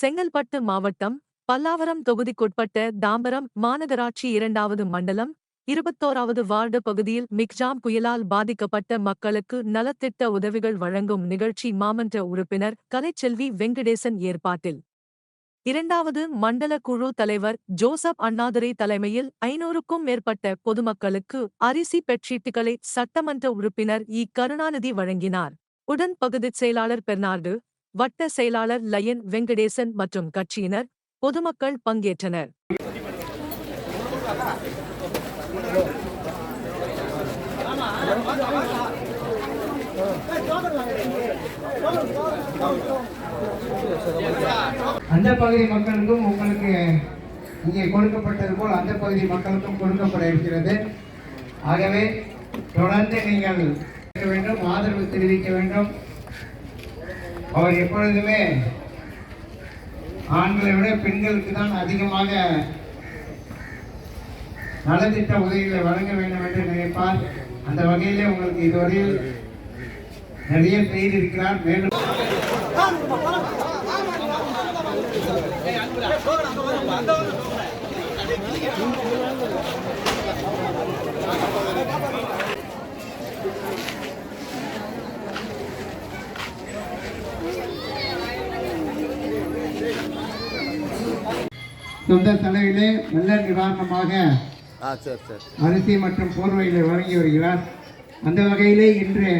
செங்கல்பட்டு மாவட்டம் பல்லாவரம் தொகுதிக்குட்பட்ட தாம்பரம் மாநகராட்சி இரண்டாவது மண்டலம் இருபத்தோராவது வார்டு பகுதியில் மிக்ஜாம் புயலால் பாதிக்கப்பட்ட மக்களுக்கு நலத்திட்ட உதவிகள் வழங்கும் நிகழ்ச்சி மாமன்ற உறுப்பினர் கலைச்செல்வி வெங்கடேசன் ஏற்பாட்டில். இரண்டாவது மண்டல குழு தலைவர் ஜோசப் அண்ணாதுரை தலைமையில் ஐநூறுக்கும் மேற்பட்ட பொதுமக்களுக்கு அரிசி பெட்ஷீட்டுகளை சட்டமன்ற உறுப்பினர் இ. கருணாநிதி வழங்கினார். உடன் பகுதிச் செயலாளர் பெர்னார்டு வட்ட செயலாளர் லயன் வெங்கடேசன் மற்றும் கட்சியினர் பொதுமக்கள் பங்கேற்றனர். அந்த பகுதி மக்களுக்கும் உங்களுக்கு இங்கே கொடுக்கப்பட்டது போல் அந்த பகுதி மக்களுக்கும் கொடுக்கப்பட இருக்கிறது. ஆகவே தொடர்ந்து நீங்கள் வேண்டும் ஆதரவு தெரிவிக்க வேண்டும். அவர் எப்பொழுதுமே ஆண்களை விட பெண்களுக்கு தான் அதிகமாக நலத்திட்ட உதவிகளை வழங்க வேண்டும் என்று நினைப்பார் அந்த வகையிலே உங்களுக்கு இதுவரையில் நிறைய செய்திருக்கிறார் மேலும் சொந்த செலவிலே வெள்ள நிவாரணமாக அரிசி மற்றும் போர்வைகளை வழங்கி வருகிறார். அந்த வகையிலே இன்று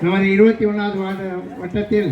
நமது இருபத்தி ஒன்றாவது வட்டத்தில்